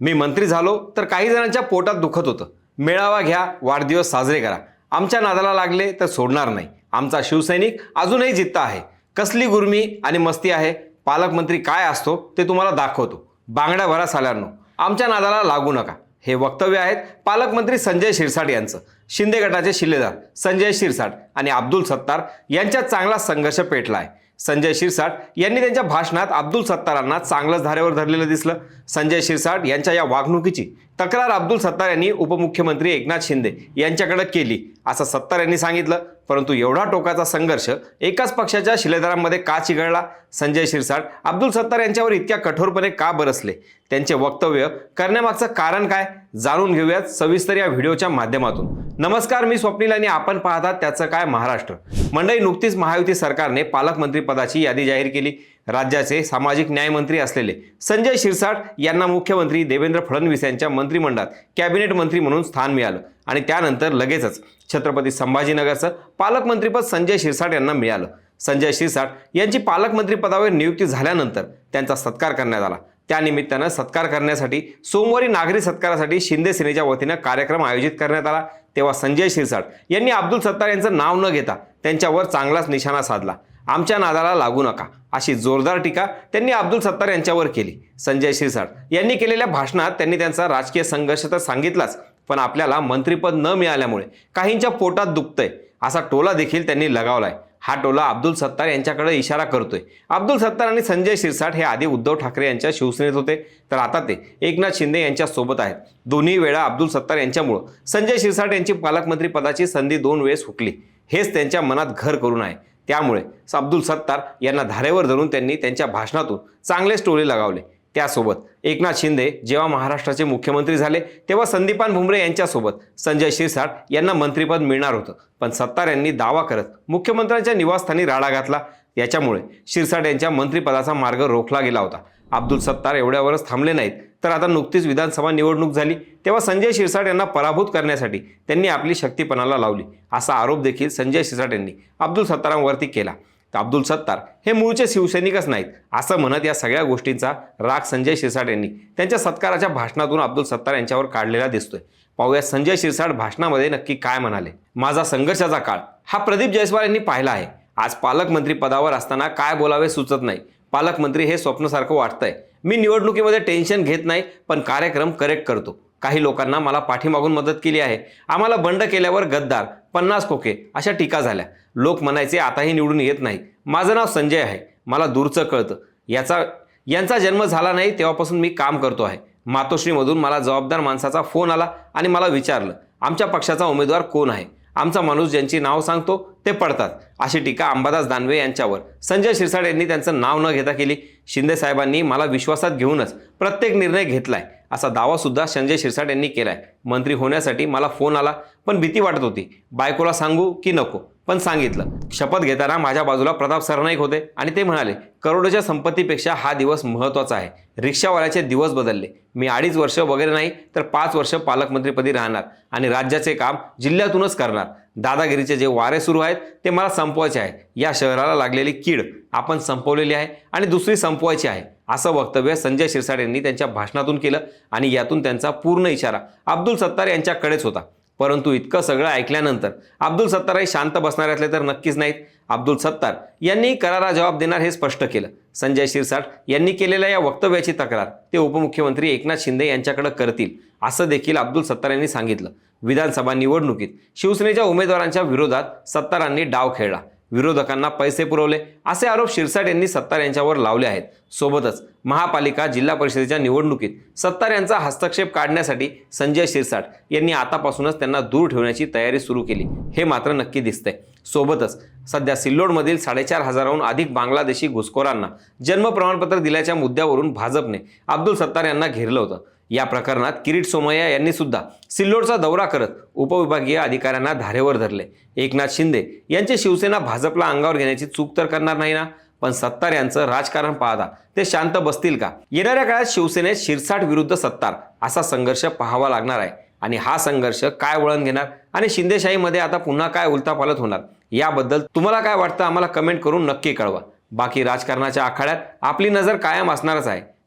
मी मंत्री झालो तर काही जणांच्या पोटात दुखत होतं. मेळावा घ्या वाढदिवस साजरे करा. आमच्या नादाला लागले तर सोडणार नाही. आमचा शिवसैनिक अजूनही जित्ता आहे. कसली गुरमी आणि मस्ती आहे? पालकमंत्री काय असतो ते तुम्हाला दाखवतो. बांगड्या भरा साल्यांनो. आमच्या नादाला लागू नका. हे वक्तव्य आहेत पालकमंत्री संजय शिरसाट यांचं. शिंदे गटाचे शिल्लेदार संजय शिरसाट आणि अब्दुल सत्तार यांच्यात चांगला संघर्ष पेटला आहे संजय शिरसाट यांनी त्यांच्या भाषणात अब्दुल सत्तारांना चांगलंच धारेवर धरलेलं दिसलं. संजय शिरसाट यांच्या या वागणुकीची तक्रार अब्दुल सत्तार यांनी उपमुख्यमंत्री एकनाथ शिंदे यांच्याकडे केली. असं सत्तार यांनी सांगितलं. परंतु एवढा टोकाचा संघर्ष एकाच पक्षाच्या शिलेदारांमध्ये का चिघळला? संजय शिरसाट अब्दुल सत्तार यांच्यावर इतक्या कठोरपणे का बरसले? त्यांचे वक्तव्य करण्यामागचं कारण काय? जाणून घेऊयात सविस्तर या व्हिडिओच्या माध्यमातून. नमस्कार मी स्वप्नील आणि आपण पाहतात त्याचं काय महाराष्ट्र. मंडळी नुकतीच महायुती सरकारने पालकमंत्रीपदाची यादी जाहीर केली. राज्याचे सामाजिक न्यायमंत्री असलेले संजय शिरसाट यांना मुख्यमंत्री देवेंद्र फडणवीस यांच्या मंत्रिमंडळात कॅबिनेट मंत्री म्हणून स्थान मिळालं. आणि त्यानंतर लगेचच छत्रपती संभाजीनगरचं पालकमंत्रीपद संजय शिरसाट यांना मिळालं. संजय शिरसाट यांची पालकमंत्रीपदावर नियुक्ती झाल्यानंतर त्यांचा सत्कार करण्यात आला. त्यानिमित्तानं सत्कार करण्यासाठी सोमवारी नागरी सत्कारासाठी शिंदे सेनेच्या वतीनं कार्यक्रम आयोजित करण्यात आला. तेव्हा संजय शिरसाट यांनी अब्दुल सत्तार यांचं नाव न घेता त्यांच्यावर चांगलाच निशाणा साधला. आमच्या नादाला लागू नका अशी जोरदार टीका त्यांनी अब्दुल सत्तार यांच्यावर केली. संजय शिरसाट यांनी केलेल्या भाषणात त्यांनी त्यांचा राजकीय संघर्ष तर सांगितलाच पण आपल्याला मंत्रीपद न मिळाल्यामुळे काहींच्या पोटात दुखतंय. असा टोला देखील त्यांनी लगावलाय. हा टोला अब्दुल सत्तार यांच्याकडे इशारा करतोय. अब्दुल सत्तार आणि संजय शिरसाट हे आधी उद्धव ठाकरे यांच्या शिवसेनेत होते. तर आता ते एकनाथ शिंदे यांच्या सोबत आहेत. दोन्ही वेळा अब्दुल सत्तार यांच्यामुळं संजय शिरसाट यांची पालकमंत्री पदाची संधी दोन वेळेस हुकली. हेच त्यांच्या मनात घर करून आहे. त्यामुळे अब्दुल सत्तार यांना धारेवर धरून त्यांनी त्यांच्या भाषणातून चांगलेच टोले लगावले. त्यासोबत. एकनाथ शिंदे जेव्हा महाराष्ट्राचे मुख्यमंत्री झाले तेव्हा संदीपान भुमरे यांच्यासोबत संजय शिरसाट यांना मंत्रिपद मिळणार होतं. पण सत्तार यांनी दावा करत मुख्यमंत्र्यांच्या निवासस्थानी राडा घातला. याच्यामुळे शिरसाट यांच्या मंत्रिपदाचा मार्ग रोखला गेला होता. अब्दुल सत्तार एवढ्यावरच थांबले नाहीत. तर आता नुकतीच विधानसभा निवडणूक झाली. तेव्हा संजय शिरसाट यांना पराभूत करण्यासाठी त्यांनी आपली शक्तीपणाला लावली. असा आरोप देखील संजय शिरसाट यांनी अब्दुल सत्तारांवरती केला. तर अब्दुल सत्तार हे मूळचे शिवसैनिकच नाहीत. असं म्हणत या सगळ्या गोष्टींचा राग संजय शिरसाट यांनी त्यांच्या सत्काराच्या भाषणातून अब्दुल सत्तार यांच्यावर काढलेला दिसतोय. पाहूया संजय शिरसाट भाषणामध्ये नक्की काय म्हणाले. माझा संघर्षाचा काळ. हा प्रदीप जयस्वाल यांनी पाहिला आहे. आज पालकमंत्री पदावर असताना काय बोलावे सुचत नाही. पालकमंत्री हे स्वप्नसारखं वाटतंय. मी निवडणुकीमध्ये टेन्शन घेत नाही पण कार्यक्रम करेक्ट करतो. काही लोकांना मला पाठीमागून मदत केली आहे. आम्हाला बंड केल्यावर गद्दार पन्नास खोके अशा टीका झाल्या. लोक म्हणायचे आताही निवडून येत नाही. माझं नाव संजय आहे. मला दूरचं कळतं. याचा यांचा जन्म झाला नाही तेव्हापासून मी काम करतो आहे. मातोश्रीमधून मला जबाबदार माणसाचा फोन आला आणि मला विचारलं आमच्या पक्षाचा उमेदवार कोण आहे? आमचा माणूस ज्यांची नाव सांगतो ते पडतात. अशी टीका अंबादास दानवे यांच्यावर. संजय शिरसाट यांनी त्यांचं नाव न घेता केली. शिंदे साहेबांनी मला विश्वासात घेऊनच प्रत्येक निर्णय घेतलाय. असा दावासुद्धा संजय शिरसाट यांनी केला आहे मंत्री होण्यासाठी मला फोन आला पण भीती वाटत होती. बायकोला सांगू की नको? पण सांगितलं. शपथ घेताना माझ्या बाजूला प्रताप सरनाईक होते आणि ते म्हणाले करोडोच्या संपत्तीपेक्षा हा दिवस महत्त्वाचा आहे. रिक्षावाल्याचे दिवस बदलले. मी अडीच वर्ष वगैरे नाही तर पाच वर्ष पालकमंत्रीपदी राहणार आणि राज्याचे काम जिल्ह्यातूनच करणार. दादागिरीचे जे वारे सुरू आहेत ते मला संपवायचे आहे. या शहराला लागलेली कीड आपण संपवलेली आहे आणि दुसरी संपवायची आहे. असं वक्तव्य संजय शिरसाट यांनी त्यांच्या भाषणातून केलं आणि यातून त्यांचा पूर्ण इशारा अब्दुल सत्तार यांच्याकडेच होता. परंतु इतकं सगळं ऐकल्यानंतर अब्दुल सत्तार हे शांत बसणाऱ्यातले तर नक्कीच नाहीत. अब्दुल सत्तार यांनी करारा जबाब देणार हे स्पष्ट केलं. संजय शिरसाट यांनी केलेल्या या वक्तव्याची तक्रार ते उपमुख्यमंत्री एकनाथ शिंदे यांच्याकडे करतील असं देखील अब्दुल सत्तार यांनी सांगितलं. विधानसभा निवडणुकीत शिवसेनेच्या उमेदवारांच्या विरोधात सत्तारांनी डाव खेळला. विरोधकांना पैसे पुरवले असे आरोप शिरसाट यांनी सत्तार यांच्यावर लावले आहेत. सोबतच महापालिका जिल्हा परिषदेच्या निवडणुकीत सत्तार यांचा हस्तक्षेप काढण्यासाठी संजय शिरसाट यांनी आतापासूनच त्यांना दूर ठेवण्याची तयारी सुरू केली. हे मात्र नक्की दिसतंय. सोबतच सध्या सिल्लोडमधील साडेचार हजाराहून अधिक बांगलादेशी घुसखोरांना जन्म प्रमाणपत्र दिल्याच्या मुद्द्यावरून भाजपने अब्दुल सत्तार यांना घेरलं होतं. या प्रकरणात किरीट सोमय्या यांनी सुद्धा सिल्लोडचा दौरा करत उपविभागीय अधिकाऱ्यांना धारेवर धरले. एकनाथ शिंदे यांची शिवसेना भाजपला अंगावर घेण्याची चूक तर करणार नाही ना? पण सत्तार यांचं राजकारण पाहता ते शांत बसतील का? येणाऱ्या काळात शिवसेनेत शिरसाट विरुद्ध सत्तार असा संघर्ष पाहावा लागणार आहे. आणि हा संघर्ष काय वळण घेणार? आणि शिंदेशाहीमध्ये आता पुन्हा काय उलतापालत होणार? याबद्दल तुम्हाला काय वाटतं? आम्हाला कमेंट करून नक्की कळवा. बाकी राजकारणाच्या आखाड्यात आपली नजर कायम असणारच आहे.